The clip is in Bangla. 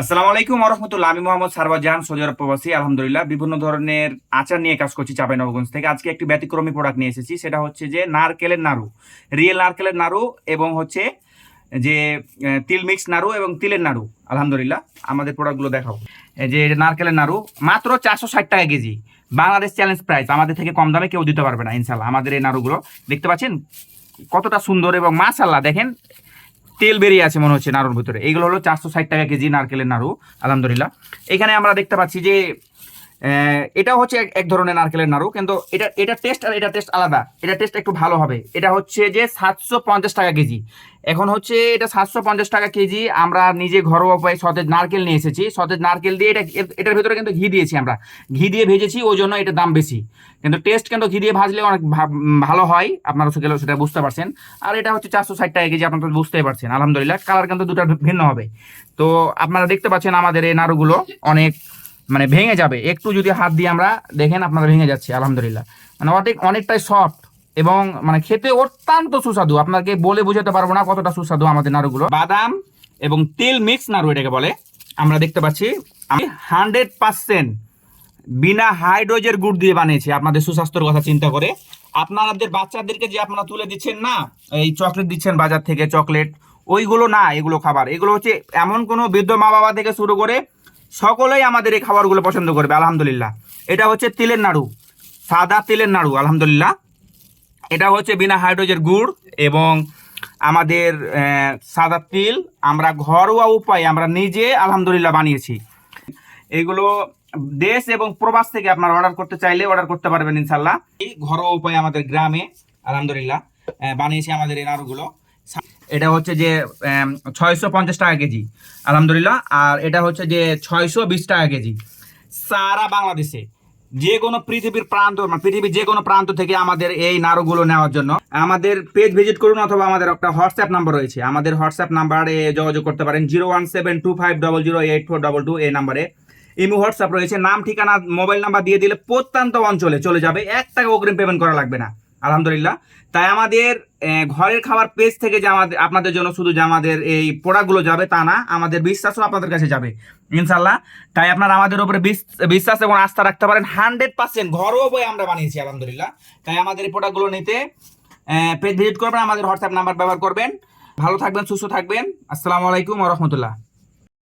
আসসালামু আলাইকুম রহমতুল্লাহ। আমি মোহাম্মদ সারবাজান সৌদি প্রবাসী। আলহামদুলিল্লাহ, বিভিন্ন ধরনের আচার নিয়ে কাজ করছি চাপাই নবগঞ্জ থেকে। আজকে একটি ব্যতিক্রমী প্রোডাক্ট নিয়ে এসেছি। সেটা হচ্ছে যে নারকেলের নাড়ু রিয়েল নারকেলের নাড়ু এবং হচ্ছে যে তিল মিক্স নাড়ু এবং তিলের নাড়ু। আলহামদুলিল্লাহ, আমাদের প্রোডাক্টগুলো দেখাও যে এটা নারকেলের নাড়ু, মাত্র চারশো ষাট টাকা কেজি। বাংলাদেশ চ্যালেঞ্জ প্রাইস আমাদের থেকে কম দামে কেউ দিতে পারবে না ইনশাল্লাহ আমাদের এই নাড়ুগুলো, দেখতে পাচ্ছেন? কতটা সুন্দর এবং মাশাল্লাহ দেখেন তেল বেরিয়ে আছে মনে হচ্ছে নাড়ুর ভিতরে। এইগুলো হলো চারশো ষাট টাকা কেজি নারকেলের নাড়ু, আলহামদুলিল্লাহ। এখানে আমরা দেখতে পাচ্ছি যে এটা হচ্ছে এক- ধরনের নারকেলের নাড়ু, কিন্তু এটা এটা টেস্ট আর এটা টেস্ট আলাদা। এটা টেস্ট একটু ভালো হবে। এটা হচ্ছে যে সাতশো পঞ্চাশ টাকা কেজি। এখন হচ্ছে এটা সাতশো পঞ্চাশ টাকা কেজি, আমরা নিজে ঘরোয়া উপায়ে সতেজ নারকেল নিয়ে এসেছি। সতেজ নারকেল দিয়ে এটা, এটার ভিতরে কিন্তু ঘি দিয়েছি আমরা। ঘি দিয়ে ভেজেছি, ওই জন্য এটার দাম বেশি। কিন্তু টেস্ট কিন্তু ঘি দিয়ে ভাজলে অনেক ভালো হয়। আপনারা সেগুলো সেটা বুঝতে পারছেন। আর এটা হচ্ছে চারশো ষাট টাকা কেজি, আপনারা তো বুঝতেই পারছেন। আলহামদুলিল্লাহ কালার কিন্তু দুটো ভিন্ন হবে। তো আপনারা দেখতে পাচ্ছেন আমাদের এই নাড়ুগুলো অনেক মানে ভেঙে যাবে। একটু যদি হাত দিয়ে আমরা দেখেন আপনারা ভেঙে যাচ্ছে, আলহামদুলিল্লাহ। মানে অনেক অনেকটাই সফট এবং মানে খেতে অত্যন্ত সুস্বাদু। আপনাকে বলে বোঝাতে পারব না কতটা সুস্বাদু আমাদের নাড়ুগুলো। বাদাম এবং তেল মিক্স নাড়ু এটাকে বলে। আমরা দেখতে পাচ্ছি, আমি হান্ড্রেড পার্সেন্ট বিনা হাইড্রোজের গুড় দিয়ে বানিয়েছি। আপনাদের সুস্বাস্থ্যের কথা চিন্তা করে। আপনাদের বাচ্চাদেরকে যে আপনারা তুলে দিচ্ছেন না, এই চকলেট দিচ্ছেন বাজার থেকে চকলেট ওইগুলো না, এগুলো খাবার। এগুলো হচ্ছে এমন কোনো বৃদ্ধ মা বাবা থেকে শুরু করে সকলেই আমাদের এই খাবারগুলো পছন্দ করবে, আলহামদুলিল্লাহ। এটা হচ্ছে তিলের নাড়ু, সাদা তিলের নাড়ু, আলহামদুলিল্লাহ। এটা হচ্ছে বিনা হাইড্রোজের গুড় এবং আমাদের সাদা তিল আমরা ঘরোয়া উপায়ে আমরা নিজে আলহামদুলিল্লাহ বানিয়েছি। এগুলো দেশ এবং প্রবাস থেকে আপনারা অর্ডার করতে চাইলে অর্ডার করতে পারবেন ইনশাল্লাহ এই ঘরোয়া উপায়ে আমাদের গ্রামে, আলহামদুলিল্লাহ বানিয়েছি আমাদের এই নাড়ুগুলো। এটা হচ্ছে যে ছয়শো পঞ্চাশ টাকা কেজি, আলহামদুলিল্লাহ। আর এটা হচ্ছে যে, ছয়শো বিশ টাকা কেজি। সারা বাংলাদেশে যে কোনো পৃথিবীর প্রান্ত মানে পৃথিবীর যে কোনো প্রান্ত থেকে আমাদের এই নাড়ুগুলো নেওয়ার জন্য আমাদের পেজ ভিজিট করুন অথবা আমাদের একটা হোয়াটসঅ্যাপ নাম্বার রয়েছে। আমাদের হোয়াটসঅ্যাপ নাম্বারে যোগাযোগ করতে পারেন zero one seven two five double zero eight four double two এই নাম্বারে। ইমো হোয়াটসঅ্যাপ রয়েছে। নাম, ঠিকানা, মোবাইল নাম্বার দিয়ে দিলে প্রত্যন্ত অঞ্চলে চলে যাবে। এক টাকা অগ্রিম পেমেন্ট করা লাগবে না। আলহামদুলিল্লাহ। তাই আমাদের ঘরের খাবার পেজ থেকে যে আমাদের, আপনাদের জন্য শুধু যে আমাদের এই প্রোডাক্টগুলো যাবে তা না, আমাদের বিশ্বাসও আপনাদের কাছে যাবে ইনশাল্লাহ তাই আপনারা আমাদের উপরে বিস- বিশ্বাস এবং আস্থা রাখতে পারেন, হান্ড্রেড পার্সেন্ট ঘরোয়া বই আমরা বানিয়েছি, আলহামদুলিল্লাহ। তাই আমাদের এই প্রোডাক্টগুলো নিতে পেজ ভিজিট করবেন, আমাদের হোয়াটসঅ্যাপ নাম্বার ব্যবহার করবেন। ভালো থাকবেন, সুস্থ থাকবেন। আসসালামু আলাইকুম রহমতুল্লাহ।